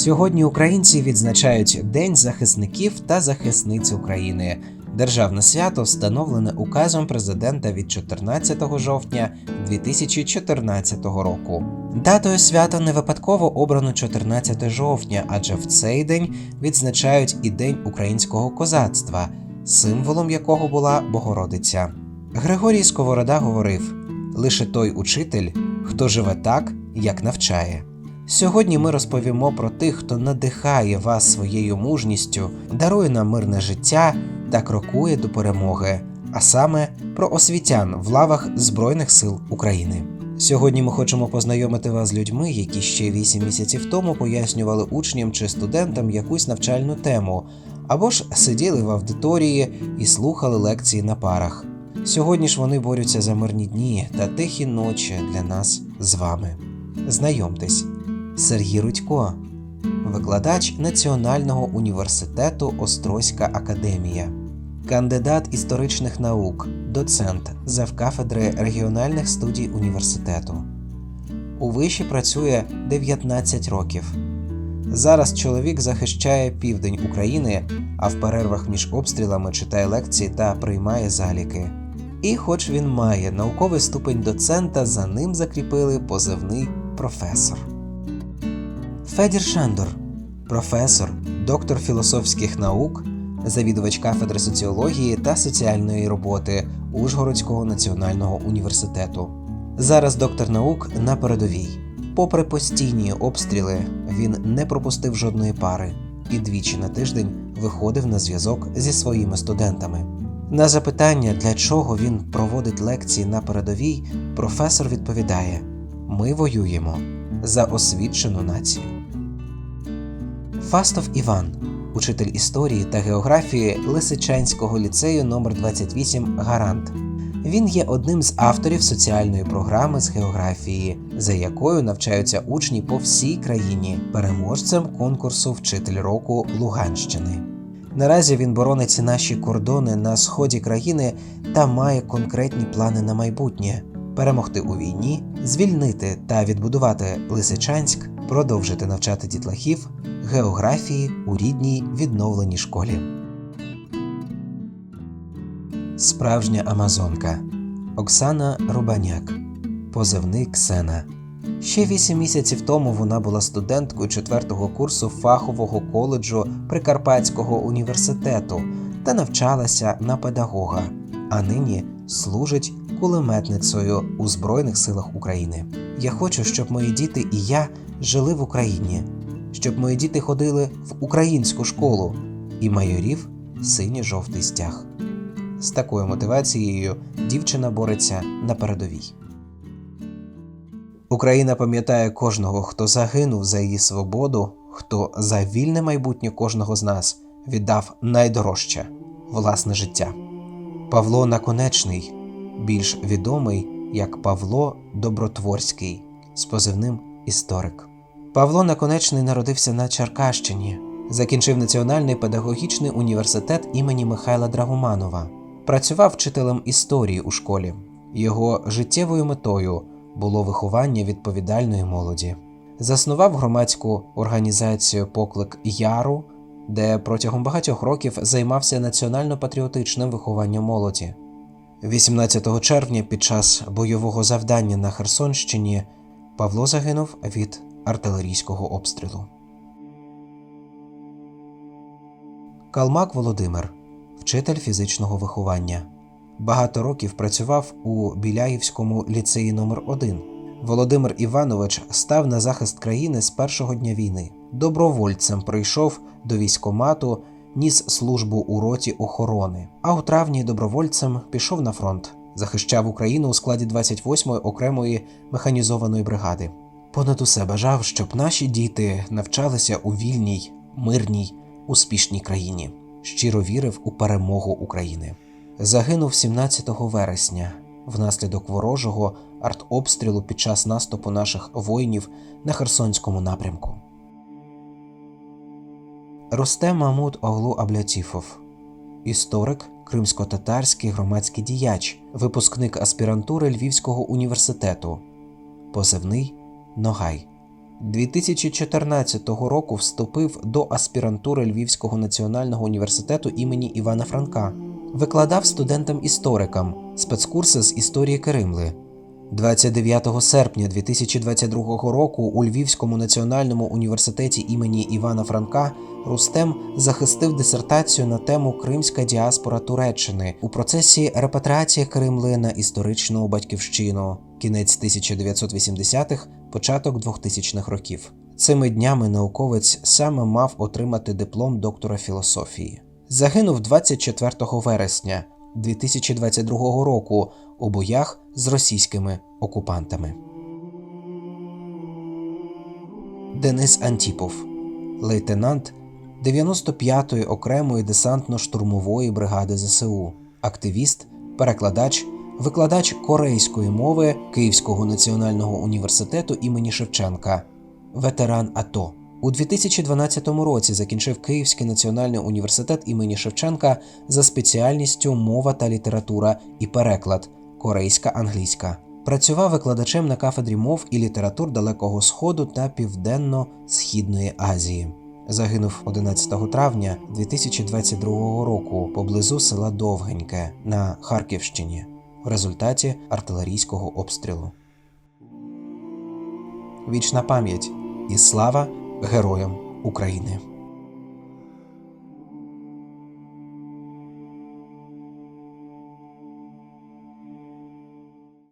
Сьогодні українці відзначають День захисників та захисниць України. Державне свято встановлене указом президента від 14 жовтня 2014 року. Датою свята не випадково обрано 14 жовтня, адже в цей день відзначають і День українського козацтва, символом якого була Богородиця. Григорій Сковорода говорив: лише той учитель, хто живе так, як навчає. Сьогодні ми розповімо про тих, хто надихає вас своєю мужністю, дарує нам мирне життя та крокує до перемоги, а саме про освітян в лавах Збройних сил України. Сьогодні ми хочемо познайомити вас з людьми, які ще 8 місяців тому пояснювали учням чи студентам якусь навчальну тему, або ж сиділи в аудиторії і слухали лекції на парах. Сьогодні ж вони борються за мирні дні та тихі ночі для нас з вами. Знайомтесь, Сергій Рудько, викладач Національного університету Острозька академія, кандидат історичних наук, доцент завкафедри регіональних студій університету. У виші працює 19 років. Зараз чоловік захищає південь України, а в перервах між обстрілами читає лекції та приймає заліки. І, хоч він має науковий ступень доцента, за ним закріпили позивний професор. Федір Шендор, професор, доктор філософських наук, завідувач кафедри соціології та соціальної роботи Ужгородського національного університету. Зараз доктор наук на передовій. Попри постійні обстріли, він не пропустив жодної пари і двічі на тиждень виходив на зв'язок зі своїми студентами. На запитання, для чого він проводить лекції на передовій, професор відповідає: Ми воюємо за освічену націю. Фастов Іван, учитель історії та географії Лисичанського ліцею номер 28 Гарант. Він є одним з авторів соціальної програми з географії, за якою навчаються учні по всій країні, переможцем конкурсу Вчитель року Луганщини. Наразі він боронить наші кордони на сході країни та має конкретні плани на майбутнє: перемогти у війні, звільнити та відбудувати Лисичанськ, продовжити навчати дітлахів географії у рідній відновленій школі. Справжня Амазонка Оксана Рубаняк, позивний Ксена. Ще вісім місяців тому вона була студенткою четвертого курсу фахового коледжу Прикарпатського університету та навчалася на педагога, а нині служить кулеметницею у Збройних силах України. Я хочу, щоб мої діти і я жили в Україні, щоб мої діти ходили в українську школу і майорів синьо-жовтий стяг. З такою мотивацією дівчина бореться на передовій. Україна пам'ятає кожного, хто загинув за її свободу, хто за вільне майбутнє кожного з нас віддав найдорожче власне життя. Павло Наконечний, більш відомий як Павло Добротворський, з позивним історик. Павло Наконечний народився на Черкащині, закінчив Національний педагогічний університет імені Михайла Драгоманова, працював вчителем історії у школі. Його життєвою метою було виховання відповідальної молоді. Заснував громадську організацію Поклик Яру, де протягом багатьох років займався національно-патріотичним вихованням молоді. 18 червня під час бойового завдання на Херсонщині Павло загинув від артилерійського обстрілу. Калмак Володимир, вчитель фізичного виховання. Багато років працював у Біляївському ліцеї номер 1 Володимир Іванович став на захист країни з першого дня війни. Добровольцем прийшов до військомату, ніс службу у роті охорони. А у травні добровольцем пішов на фронт, захищав Україну у складі 28-ї окремої механізованої бригади. Понад усе бажав, щоб наші діти навчалися у вільній, мирній, успішній країні. Щиро вірив у перемогу України загинув 17 вересня внаслідок ворожого артобстрілу під час наступу наших воїнів на Херсонському напрямку. Ростем Мамут Оглу Аблятіфов, історик, кримсько-татарський громадський діяч, випускник аспірантури Львівського університету, позивний Ногай, 2014 року вступив до аспірантури Львівського національного університету імені Івана Франка. Викладав студентам-історикам спецкурси з історії Керимли. 29 серпня 2022 року у Львівському національному університеті імені Івана Франка Рустем захистив дисертацію на тему Кримська діаспора Туреччини у процесі репатріації Кримли на історичну батьківщину. Кінець 1980-х, початок 2000-х років. Цими днями науковець саме мав отримати диплом доктора філософії. Загинув 24 вересня 2022 року у боях з російськими окупантами. Денис Антіпов, лейтенант 95-ї окремої десантно-штурмової бригади ЗСУ, активіст, перекладач, викладач корейської мови Київського національного університету імені Шевченка, ветеран АТО. У 2012 році закінчив Київський національний університет імені Шевченка за спеціальністю мова та література і переклад корейська англійська. Працював викладачем на кафедрі мов і літератур Далекого Сходу та Південно-Східної Азії. Загинув 11 травня 2022 року поблизу села Довгеньке на Харківщині в результаті артилерійського обстрілу. Вічна пам'ять і слава героям України.